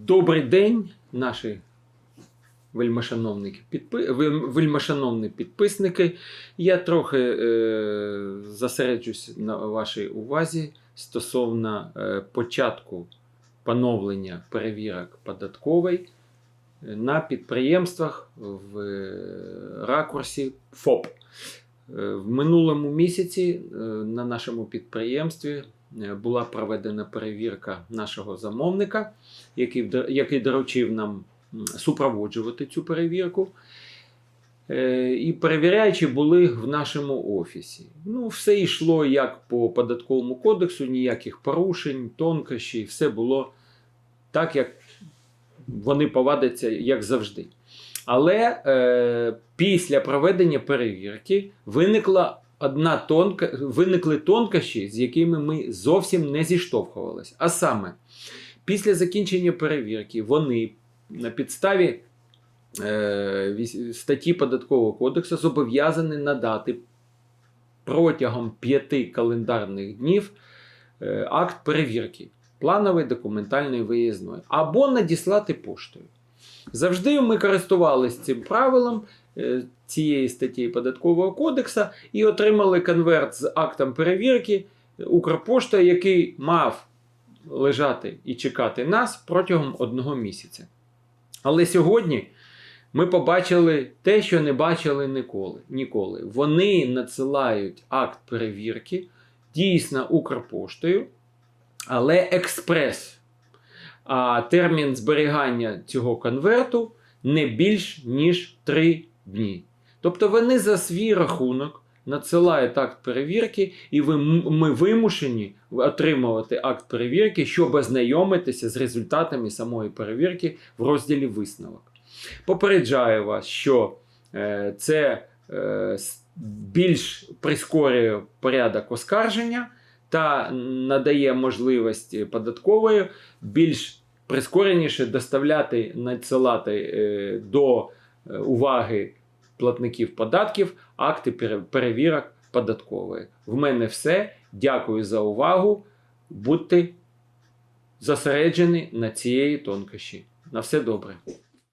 Добрий день, наші вельмишановники, підпи... вель- вельмишановні підписники. Я трохи е... зосереджусь на вашій увазі стосовно е... початку поновлення перевірок податкової на підприємствах в е, ракурсі ФОП. Е, В минулому місяці е, на нашому підприємстві е, була проведена перевірка нашого замовника, який, який доручив нам супроводжувати цю перевірку. Е, І перевіряючі були в нашому офісі. Ну, все йшло як по податковому кодексу, ніяких порушень, тонкощів, все було так, як вони повадяться, як завжди. Але е, після проведення перевірки виникла одна тонка, виникли тонкощі, з якими ми зовсім не зіштовхувалися. А саме, після закінчення перевірки вони на підставі е, статті Податкового кодексу зобов'язані надати протягом п'яти календарних днів е, акт перевірки планової, документальної, виїзної, або надіслати поштою. Завжди ми користувалися цим правилом цієї статті Податкового кодексу і отримали конверт з актом перевірки Укрпошта, який мав лежати і чекати нас протягом одного місяця. Але сьогодні ми побачили те, що не бачили ніколи. ніколи. Вони надсилають акт перевірки дійсно Укрпоштою, але експрес. А термін зберігання цього конверту не більш ніж 3 дні. Тобто вони за свій рахунок надсилають акт перевірки, і ви, ми вимушені отримувати акт перевірки, щоб ознайомитися з результатами самої перевірки в розділі висновок. Попереджаю вас, що е, це е, більш прискорює порядок оскарження та надає можливість податкової більш прискореніше доставляти, надсилати е, до уваги платників податків акти перевірок податкової. В мене все. Дякую за увагу. Будьте зосереджені на цієї тонкощі. На все добре.